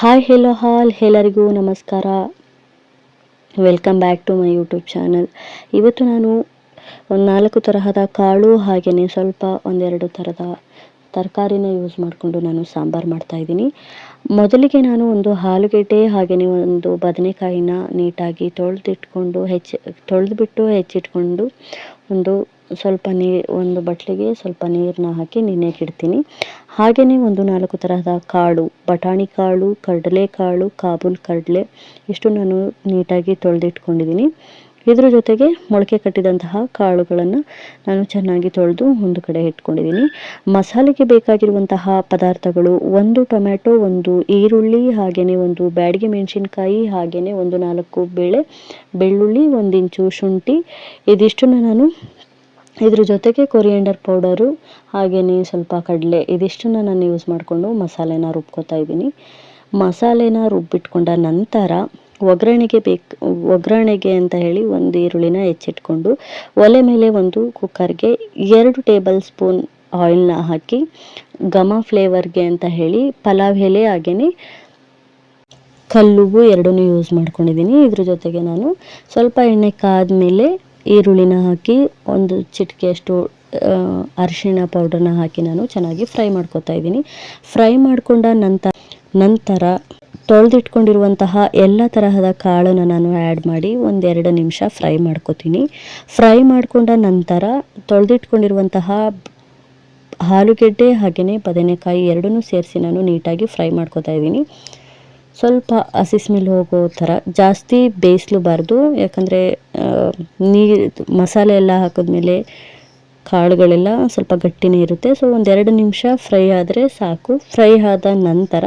Hi hello all ಎಲ್ಲರಿಗೂ ನಮಸ್ಕಾರ welcome back to my YouTube channel ಇವತ್ತು ನಾನು ಒಂದು ನಾಲ್ಕು ತರಹದ ಕಾಳು ಹಾಗೆಯೇ ಸ್ವಲ್ಪ ಒಂದೆರಡು ಥರದ ತರಕಾರಿನ ಯೂಸ್ ಮಾಡಿಕೊಂಡು ನಾನು ಸಾಂಬಾರು ಮಾಡ್ತಾಯಿದ್ದೀನಿ ಮೊದಲಿಗೆ ನಾನು ಒಂದು ಆಲೂಗೆಡ್ಡೆ ಹಾಗೆಯೇ ಒಂದು ಬದನೆಕಾಯಿನ ನೀಟಾಗಿ ತೊಳೆದಿಟ್ಕೊಂಡು ಹೆಚ್ಚಿ, ತೊಳೆದ್ಬಿಟ್ಟು ಹೆಚ್ಚಿಟ್ಕೊಂಡು ಒಂದು ಸ್ವಲ್ಪ ನೀ, ಒಂದು ಬಟ್ಲಿಗೆ ಸ್ವಲ್ಪ ನೀರನ್ನ ಹಾಕಿ ನೆನೆಯಕ್ಕೆ ಇಡ್ತೀನಿ. ಹಾಗೆಯೇ ಒಂದು ನಾಲ್ಕು ತರಹದ ಕಾಳು, ಬಟಾಣಿ ಕಾಳು, ಕಡಲೆ ಕಾಳು ಕಾಬೂಲ್ ಕಡಲೆ, ಇಷ್ಟು ನಾನು ನೀಟಾಗಿ ತೊಳೆದಿಟ್ಕೊಂಡಿದ್ದೀನಿ. ಇದ್ರ ಜೊತೆಗೆ ಮೊಳಕೆ ಕಟ್ಟಿದಂತಹ ಕಾಳುಗಳನ್ನು ನಾನು ಚೆನ್ನಾಗಿ ತೊಳೆದು ಒಂದು ಕಡೆ ಇಟ್ಕೊಂಡಿದ್ದೀನಿ. ಮಸಾಲೆಗೆ ಬೇಕಾಗಿರುವಂತಹ ಪದಾರ್ಥಗಳು ಒಂದು ಟೊಮ್ಯಾಟೊ, ಒಂದು ಈರುಳ್ಳಿ ಹಾಗೆಯೇ ಒಂದು ಬ್ಯಾಡಿಗೆ ಮೆಣಸಿನ್ಕಾಯಿ ಹಾಗೆಯೇ ಒಂದು ನಾಲ್ಕು ಬೇಳೆ, ಬೆಳ್ಳುಳ್ಳಿ ಒಂದಿಂಚು ಶುಂಠಿ. ಇದಿಷ್ಟನ್ನು ನಾನು ಇದ್ರ ಜೊತೆಗೆ ಕೊರಿಯಂಡರ್ ಪೌಡರು ಹಾಗೆಯೇ ಸ್ವಲ್ಪ ಕಡಲೆ ಇದಿಷ್ಟನ್ನ ನಾನು ಯೂಸ್ ಮಾಡಿಕೊಂಡು ಮಸಾಲೆನ ರುಬ್ಕೋತಾ ಇದ್ದೀನಿ. ಮಸಾಲೆನ ರುಬ್ಬಿಟ್ಕೊಂಡ ನಂತರ ಒಗ್ಗರಣೆಗೆ ಬೇಕು, ಒಗ್ಗರಣೆಗೆ ಅಂತ ಹೇಳಿ ಒಂದು ಈರುಳ್ಳಿನ ಹೆಚ್ಚಿಟ್ಕೊಂಡು ಒಲೆ ಮೇಲೆ ಒಂದು ಕುಕ್ಕರ್ಗೆ ಎರಡು ಟೇಬಲ್ ಸ್ಪೂನ್ ಆಯಿಲ್ನ ಹಾಕಿ ಘಮ ಫ್ಲೇವರ್ಗೆ ಅಂತ ಹೇಳಿ ಪಲಾವ್ ಎಲೆ ಹಾಗೆಯೇ ಕಲ್ಲುಗು ಎರಡನ್ನೂ ಯೂಸ್ ಮಾಡ್ಕೊಂಡಿದ್ದೀನಿ. ಇದ್ರ ಜೊತೆಗೆ ನಾನು ಸ್ವಲ್ಪ ಎಣ್ಣೆ ಕಾದ್ಮೇಲೆ ಈರುಳ್ಳಿನ ಹಾಕಿ ಒಂದು ಚಿಟಿಕೆಯಷ್ಟು ಅರಿಶಿಣ ಪೌಡರ್ನ ಹಾಕಿ ನಾನು ಚೆನ್ನಾಗಿ ಫ್ರೈ ಮಾಡ್ಕೊತಾ ಇದ್ದೀನಿ. ಫ್ರೈ ಮಾಡಿಕೊಂಡ ನಂತರ ನಂತರ ತೊಳೆದಿಟ್ಕೊಂಡಿರುವಂತಹ ಎಲ್ಲ ತರಹದ ಕಾಳನ್ನು ನಾನು ಆ್ಯಡ್ ಮಾಡಿ ಒಂದೆರಡು ನಿಮಿಷ ಫ್ರೈ ಮಾಡ್ಕೋತೀನಿ. ಫ್ರೈ ಮಾಡಿಕೊಂಡ ನಂತರ ತೊಳೆದಿಟ್ಕೊಂಡಿರುವಂತಹ ಆಲೂಗೆಡ್ಡೆ ಹಾಗೆಯೇ ಬದನೆಕಾಯಿ ಎರಡನ್ನೂ ಸೇರಿಸಿ ನಾನು ನೀಟಾಗಿ ಫ್ರೈ ಮಾಡ್ಕೋತಾ ಇದ್ದೀನಿ. ಸ್ವಲ್ಪ ಹಸಿ ಸ್ಮೆಲ್ ಹೋಗೋ ಥರ, ಜಾಸ್ತಿ ಬೇಯಿಸ್ಲೂಬಾರ್ದು ಯಾಕಂದರೆ ನೀರು ಮಸಾಲೆ ಎಲ್ಲ ಹಾಕಿದ್ಮೇಲೆ ಕಾಳುಗಳೆಲ್ಲ ಸ್ವಲ್ಪ ಗಟ್ಟಿನೇ ಇರುತ್ತೆ. ಸೊ ಒಂದೆರಡು ನಿಮಿಷ ಫ್ರೈ ಆದರೆ ಸಾಕು. ಫ್ರೈ ಆದ ನಂತರ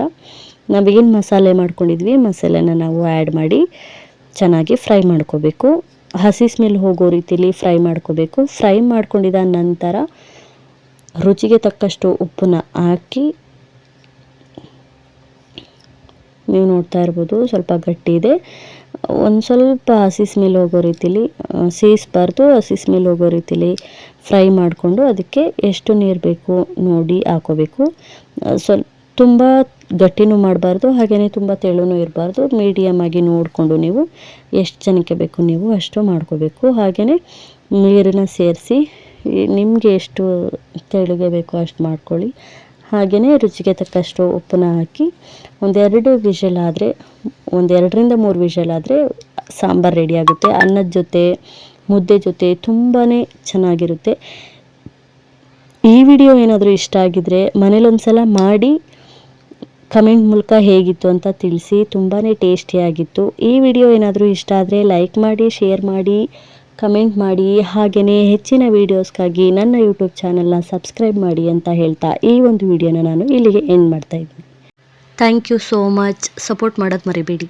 ನಾವೇನು ಮಸಾಲೆ ಮಾಡ್ಕೊಂಡಿದ್ವಿ. ಮಸಾಲೆನ ನಾವು ಆ್ಯಡ್ ಮಾಡಿ ಚೆನ್ನಾಗಿ ಫ್ರೈ ಮಾಡ್ಕೋಬೇಕು. ಹಸಿ ಸ್ಮೆಲ್ ಹೋಗೋ ರೀತಿಲಿ ಫ್ರೈ ಮಾಡ್ಕೋಬೇಕು. ಫ್ರೈ ಮಾಡ್ಕೊಂಡಿದ ನಂತರ ರುಚಿಗೆ ತಕ್ಕಷ್ಟು ಉಪ್ಪನ್ನ ಹಾಕಿ ನೀವು ನೋಡ್ತಾ ಇರ್ಬೋದು ಸ್ವಲ್ಪ ಗಟ್ಟಿ ಇದೆ. ಒಂದು ಸ್ವಲ್ಪ ಹಸಿ ಸ್ಮೆಲ್ ಹೋಗೋ ರೀತಿಲಿ ಸೇಸ್ಬಾರ್ದು. ಹಸಿ ಸ್ಮೆಲ್ ಹೋಗೋ ರೀತಿಲಿ ಫ್ರೈ ಮಾಡಿಕೊಂಡು ಅದಕ್ಕೆ ಎಷ್ಟು ನೀರು ಬೇಕು ನೋಡಿ ಹಾಕೋಬೇಕು. ಸ್ವಲ್ಪ ತುಂಬ ಗಟ್ಟಿನೂ ಮಾಡಬಾರ್ದು ಹಾಗೆಯೇ ತುಂಬ ತೆಳುನೂ ಇರಬಾರ್ದು. ಮೀಡಿಯಮ್ ಆಗಿ ನೋಡಿಕೊಂಡು ನೀವು ಎಷ್ಟು ಜನಕ್ಕೆ ಬೇಕು ನೀವು ಅಷ್ಟು ಮಾಡ್ಕೋಬೇಕು. ಹಾಗೆಯೇ ನೀರನ್ನು ಸೇರಿಸಿ ನಿಮಗೆ ಎಷ್ಟು ತೆಳುಗೆ ಬೇಕೋ ಅಷ್ಟು ಮಾಡ್ಕೊಳ್ಳಿ. ಹಾಗೆಯೇ ರುಚಿಗೆ ತಕ್ಕಷ್ಟು ಉಪ್ಪನ್ನ ಹಾಕಿ, ಒಂದೆರಡು ವಿಷಲ್ ಆದರೆ, ಒಂದೆರಡರಿಂದ ಮೂರು ವಿಷಲ್ ಆದರೆ ಸಾಂಬಾರು ರೆಡಿ ಆಗುತ್ತೆ. ಅನ್ನದ ಜೊತೆ, ಮುದ್ದೆ ಜೊತೆ ತುಂಬಾ ಚೆನ್ನಾಗಿರುತ್ತೆ. ಈ ವಿಡಿಯೋ ಏನಾದರೂ ಇಷ್ಟ ಆಗಿದರೆ ಮನೇಲೊಂದು ಸಲ ಮಾಡಿ ಕಮೆಂಟ್ ಮೂಲಕ ಹೇಗಿತ್ತು ಅಂತ ತಿಳಿಸಿ. ತುಂಬಾ ಟೇಸ್ಟಿಯಾಗಿತ್ತು ಈ ವಿಡಿಯೋ ಏನಾದರೂ ಇಷ್ಟ ಆದರೆ ಲೈಕ್ ಮಾಡಿ, ಶೇರ್ ಮಾಡಿ, ಕಮೆಂಟ್ ಮಾಡಿ. ಹಾಗೆಯೇ ಹೆಚ್ಚಿನ ವೀಡಿಯೋಸ್ಗಾಗಿ ನನ್ನ ಯೂಟ್ಯೂಬ್ ಚಾನಲ್ನ ಸಬ್ಸ್ಕ್ರೈಬ್ ಮಾಡಿ ಅಂತ ಹೇಳ್ತಾ ಈ ಒಂದು ವಿಡಿಯೋನ ನಾನು ಇಲ್ಲಿಗೆ ಎಂಡ್ ಮಾಡ್ತಾ ಇದ್ದೀನಿ. Thank you so much support ಮಾಡೋದು ಮರಿಬೇಡಿ.